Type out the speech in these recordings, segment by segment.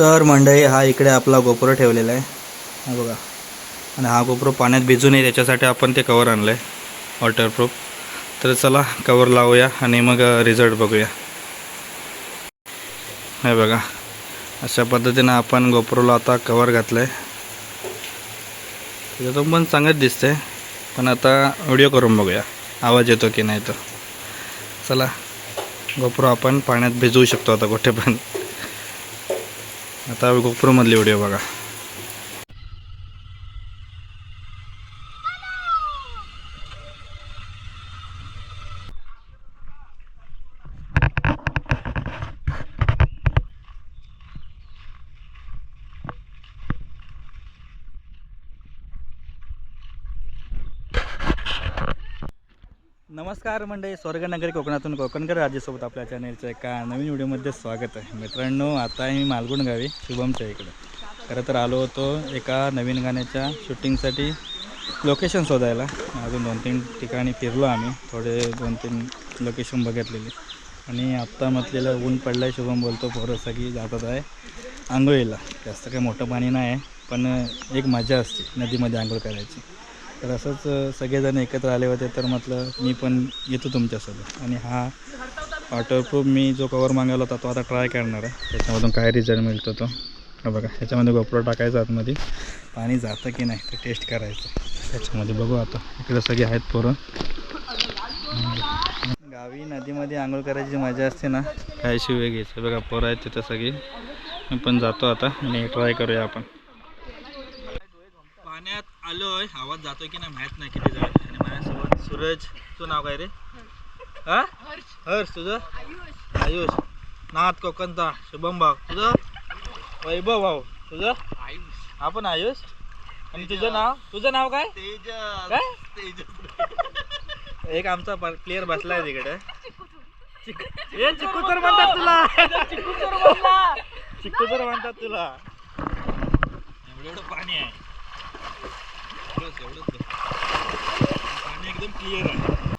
तर मंडळी हा इकडे आपला गोपुरा ठेवलेला आहे. हा बघा. आणि हा गोपुरा पाण्यात भिजू नये त्याच्यासाठी आपण ते कवर आणलं आहे वॉटरप्रूफ तर चला कवर लावूया आणि मग रिझल्ट बघूया. हे बघा. अशा पद्धतीनं आपण गोपुराला आता कवर घातलं आहे त्याच्यातून पण चांगलंच दिसतंय. पण आता व्हिडिओ करून बघूया. आवाज येतो की नाही तर चला. गोप्रो आपण पाण्यात भिजवू शकतो आता कुठे पण आता गोपुरमधले व्हिडिओ बघा. नमस्कार मंडळी स्वर्गनगरी कोकणातून कोकणकर राज्यासोबत आपल्या चॅनलचं एका नवीन व्हिडिओमध्ये स्वागत आहे. मित्रांनो आता आहे मी मालगुण गावी शुभमच्या इकडे. खरं तर आलो होतो एका नवीन गाण्याच्या शूटिंगसाठी लोकेशन शोधायला. अजून दोन तीन ठिकाणी फिरलो आम्ही थोडे दोन तीन लोकेशन बघितलेली. आणि आत्ता म्हटलेलं ऊन पडलं आहे शुभम बोलतो पोरं सगळी जातात आहे आंघोळीला. जास्त काही मोठं पाणी नाही आहे पण एक मजा असते नदीमध्ये आंघोळ करायची. तर असंच सगळेजण एकत्र आले होते तर म्हटलं मी पण येतो तुमच्यासोबत. आणि हा वॉटरप्रूफ मी जो कवर मागवला होता तो आता ट्राय करणार आहे. त्याच्यामधून काय रिझल्ट मिळतो तो? बघा ह्याच्यामध्ये गोप्रो टाकायचा आतमध्ये. पाणी जातं की नाही ते टेस्ट करायचं. त्याच्यामध्ये बघू आता. इकडे सगळे आहेत पोरं. गावी नदीमध्ये आंघोळ करायची मजा असते ना. काय शिवे घ्यायचं? बघा पोरं आहेत तिथं सगळी. मी पण जातो आता. आणि ट्राय करूया आपण. आलोय आवाज जातोय की नाही माहीत नाही किती जाईल आणि माझ्यासोबत सूरज. तुझं नाव काय रे? हा? हर्ष. तुझं? आयुष. नाथ कोकणचा. शुभम भाऊ. तुझं? वैभव भाऊ. तुझं? आपण आयुष? आणि तुझं नाव? तुझं नाव काय? काय? एक आमचा प्लेअर बसलाय तिकडे. ए चिकू तर म्हणतात. तुला चिकू तर म्हणतात तुला. एवढं एवढं पाणी आहे. एवढंच एवढंच पाणी एकदम क्लिअर आहे.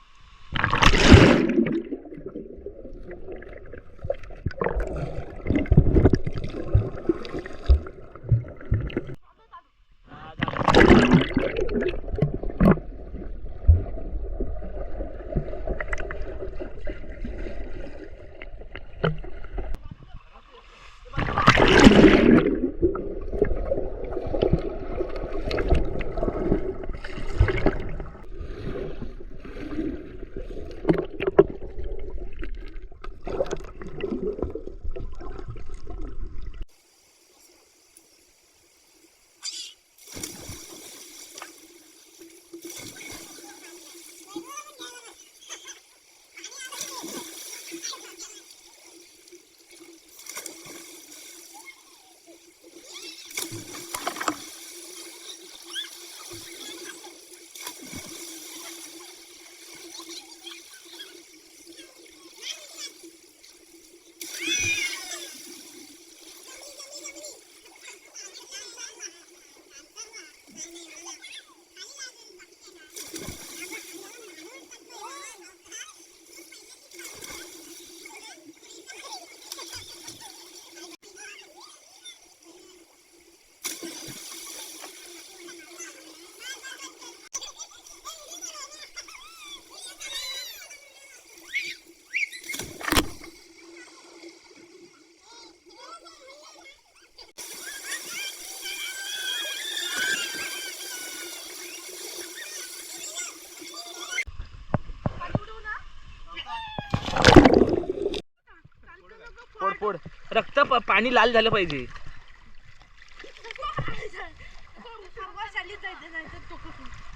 पोड पोड रक्त पाणी लाल झालं पाहिजे.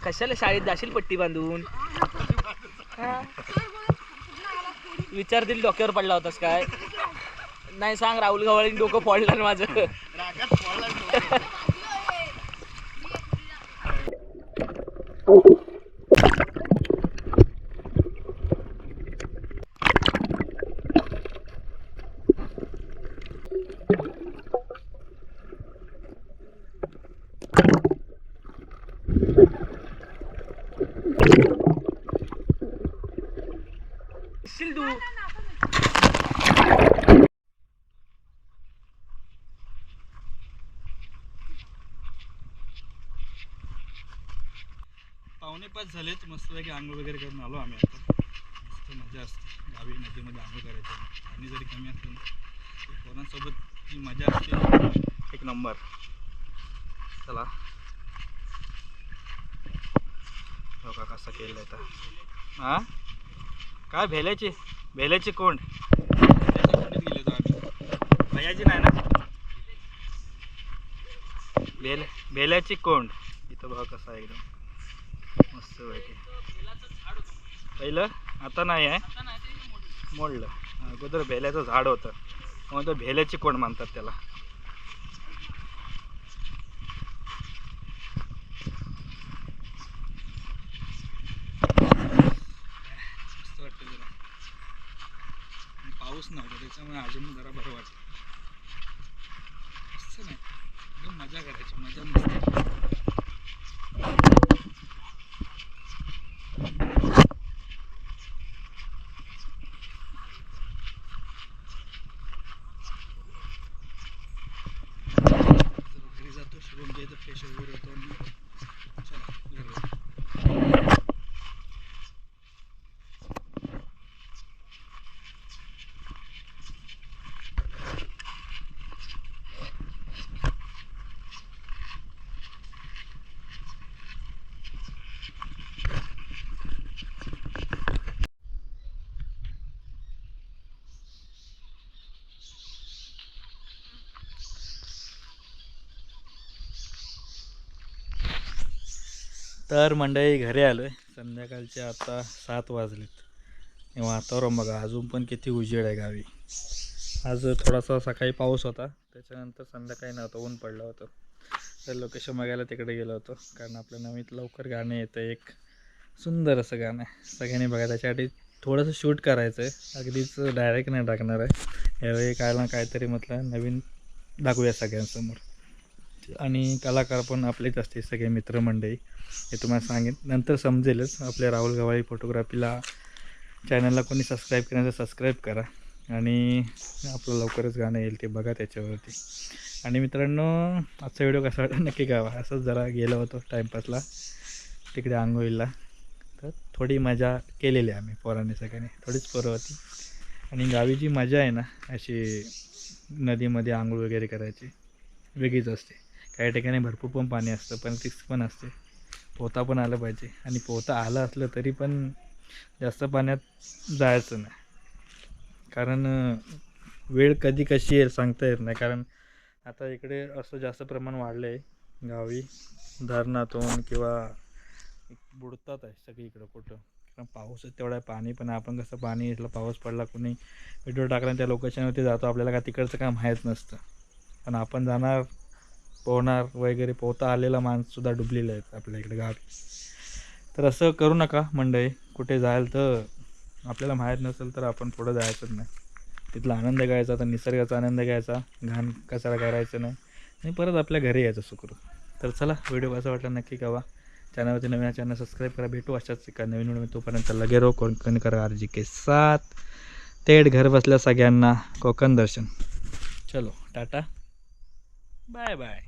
कशाला शाळेत जाशील पट्टी बांधून? विचार दिल डोक्यावर पडला होतास काय? नाही सांग राहुल गवळी डोकं फोडलं माझं. Oh. जाशील पावणे पाच झालेच मस्त पैकी आंघोळ वगैरे करून आलो आम्ही आता. मस्त मजा असते. गावी नदीमध्ये आंघोळ करायचो. पाणी जरी कमी असलं तर कोणासोबत ती मजा असते एक नंबर. चला. हो का कसा केलं आहे हां? काय भेल्याची? भेल्याची कोंड. भेल्याच्या आम्ही नाही ना? भेल भेल्याची कोंड. इथं भाव कसा आहे एकदम. मस्त वाटते पहिलं आता नाही आहे. मोडलं. अगोदर भेल्याचं झाड होतं. मग भेल्याची कोंड मानतात त्याला मस्त वाटतं जरा आणि पाऊस नव्हता त्याच्यामुळे अजून जरा बरं वाटतं मस्त नाही एकदम मजा करायची मजा मस्त जरा घरी जातो शुभमच्या इथं फ्रेश वगैरे होतो आणि चला घरी तर मंडळी घरी आलो आहे संध्याकाळचे आता सात वाजलेत. वातावरण बघा अजून पण किती उजेड आहे गावी. आज थोडासा सकाळी पाऊस होता. त्याच्यानंतर संध्याकाळी नव्हतं ऊन पडलं होतं. तर लोकेशन बघायला तिकडे गेलो होतो. कारण आपल्या नवीन लवकर गाणं येतं एक सुंदर असं गाणं आहे. सगळ्यांनी बघा त्याच्यासाठी थोडंसं शूट करायचं आहे अगदीच डायरेक्ट नाही टाकणार आहे. यावेळी काय ना काहीतरी म्हटलं नवीन दाखवूया सगळ्यांसमोर. आणि कलाकार पण आपलेच असते सगळे मित्रमंडळी. हे तुम्हाला सांगेन. नंतर समजेलच. आपल्या राहुल गवाळी फोटोग्राफीला चॅनलला कोणी सबस्क्राईब केलं सबस्क्राईब करा. आणि आपलं लवकरच गाणं येईल ते बघा त्याच्यावरती. आणि मित्रांनो आजचा व्हिडिओ कसा वाटला? नक्की गावा. असंच जरा गेलो होतो टाईमपासला तिकडे आंघोळीला. तर थोडी मजा केलेली आम्ही पोरांनी सगळ्यांनी. थोडीच पोरं होती. आणि गावी जी मजा आहे ना अशी नदीमध्ये आंघोळ वगैरे करायची वेगळीच असते. काही ठिकाणी भरपूर पण पाणी असतं पण रिस्क पण असते. पोहता पण आलं पाहिजे. आणि पोहता आलं असलं तरी पण जास्त पाण्यात जायचं नाही. कारण वेळ कधी कशी येईल सांगता येत नाही. कारण आता इकडे असं जास्त प्रमाण वाढलं आहे गावी धरणातून किंवा बुडतात आहे सगळीकडं कुठं. कारण पाऊसच तेवढा आहे पाणी पण आपण कसं पाणी इथलं पाऊस पडला कोणी व्हिडिओ टाकला त्या लोकेशनवरती जातो आपल्याला का तिकडचं काम माहीत नसतं. पण आपण जाणार पोहणार वगैरे पोहता आलेला माणसंसुद्धा डुबलेला आहेत आपल्या इकडे गावी. तर असं करू नका मंडळी कुठे जायल तर आपल्याला माहीत नसेल तर आपण पुढं जायचंच नाही. तिथला आनंद घ्यायचा तर निसर्गाचा आनंद घ्यायचा घाण कचरा करायचं नाही. आणि परत आपल्या घरी यायचं सुखरू तर चला व्हिडिओ कसा वाटला नक्की कवा चॅनलवरती नवीन चॅनल सबस्क्राईब करा भेटू अशाच एका नवीन व्हिडिओ तोपर्यंत लगे रो कोकण करा आरजी के साथ. थेट घर बसल्या सगळ्यांना कोकण दर्शन. चलो टाटा. Bye bye.